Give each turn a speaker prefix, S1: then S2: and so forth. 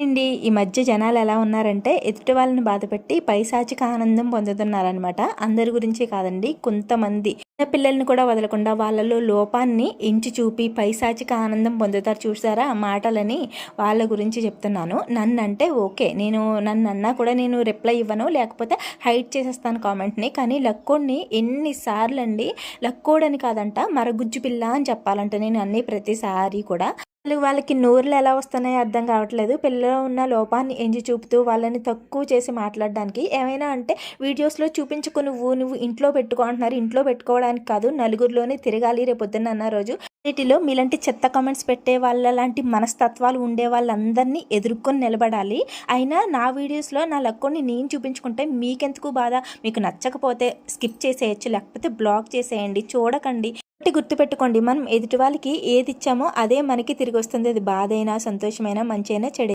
S1: అండి ఈ మధ్య జనాలు ఎలా ఉన్నారంటే ఎదుటి వాళ్ళని బాధపెట్టి పైశాచిక ఆనందం పొందుతున్నారనమాట అందరి గురించి కాదండి కొంతమంది పిల్లల్ని కూడా వదలకుండా వాళ్ళలో లోపాన్ని ఎంచి చూపి పైశాచిక ఆనందం పొందుతారు చూసారా? మాటలని వాళ్ళ గురించి చెప్తున్నాను. నన్ను అంటే ఓకే నేను నన్ను అన్నా కూడా నేను రిప్లై ఇవ్వను లేకపోతే హైట్ చేసేస్తాను కామెంట్ని. కానీ లక్కోడిని ఎన్నిసార్లు అండి లక్కోడని కాదంట మరగుజ్జు పిల్ల అని చెప్పాలంట. నేను అన్ని ప్రతిసారి కూడా వాళ్ళకి నోరులు ఎలా వస్తున్నాయో అర్థం కావట్లేదు. పిల్లలో ఉన్న లోపాన్ని ఎంచి చూపుతూ వాళ్ళని తక్కువ చేసి మాట్లాడడానికి ఏమైనా అంటే వీడియోస్లో చూపించుకు నువ్వు నువ్వు ఇంట్లో పెట్టుకో అంటున్నారు. ఇంట్లో పెట్టుకోవడానికి కాదు నలుగురిలోనే తిరగాలి రేపొద్దున్న అన్న రోజు. వీటిలో మీలాంటి చెత్త కామెంట్స్ పెట్టే వాళ్ళ లాంటి మనస్తత్వాలు ఉండే వాళ్ళందరినీ ఎదుర్కొని నిలబడాలి. అయినా నా వీడియోస్లో నా లక్కుని నేను చూపించుకుంటే మీకెందుకు బాధ? మీకు నచ్చకపోతే స్కిప్ చేసేయచ్చు లేకపోతే బ్లాక్ చేసేయండి చూడకండి. ఒకటి గుర్తుపెట్టుకోండి మనం ఎదుటి వాళ్ళకి ఏది ఇచ్చామో అదే మనకి తిరిగి వస్తుంది. అది బాధైనా సంతోషమైనా మంచి అయినా చెడు